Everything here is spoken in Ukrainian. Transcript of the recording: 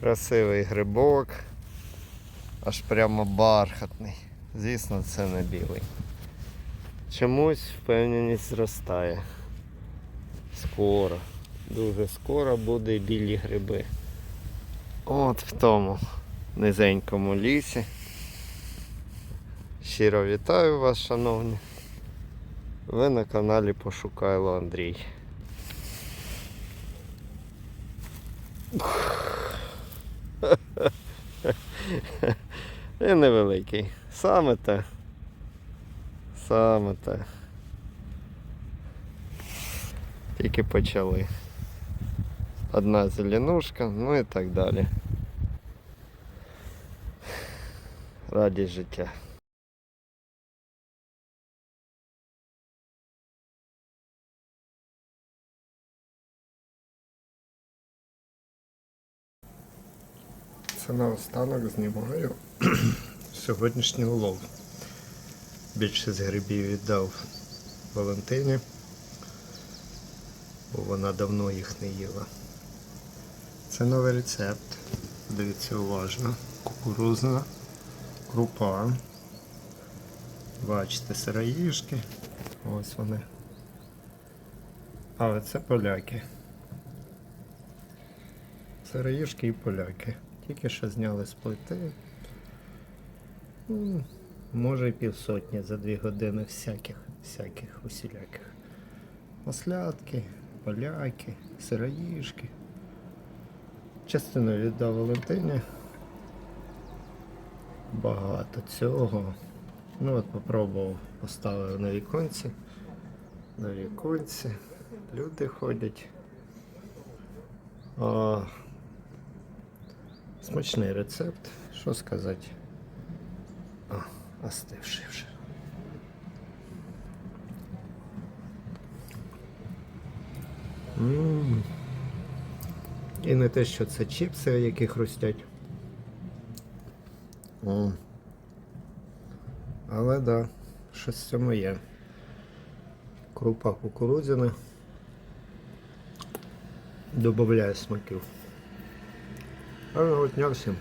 Красивий грибок. Аж прямо бархатний. Звісно, це не білий. Чомусь впевненість зростає. Скоро. Дуже скоро буде білі гриби. От в тому низенькому лісі. Щиро вітаю вас, шановні. Ви на каналі Пошукайло Андрій. І невеликий. Саме те. Саме те. Тільки почали. Одна зеленушка, ну і так далі. Радість життя. Це наостанок знімаю сьогоднішній улов. Більшість грибів віддав Валентині, бо вона давно їх не їла. Це новий рецепт. Дивіться уважно. Кукурузна, крупа. Бачите, сироїшки. Ось вони. Але це поляки. Сироїшки і поляки. Тільки що зняли з плити. Ну, Може і півсотні за дві години всяких, всяких усіляких. Маслятки, поляки, сироїшки. Частину віддав Валентині. Багато цього. Ну от попробував, поставив на віконці. На віконці. Люди ходять. А, смачний рецепт. Що сказати? А, остивший вже. М. І не те, що це чіпси, які хрустять. М. Але да, щось в цьому є. Крупа кукурудзяна. Добавляє смаків. Гарного дня всім.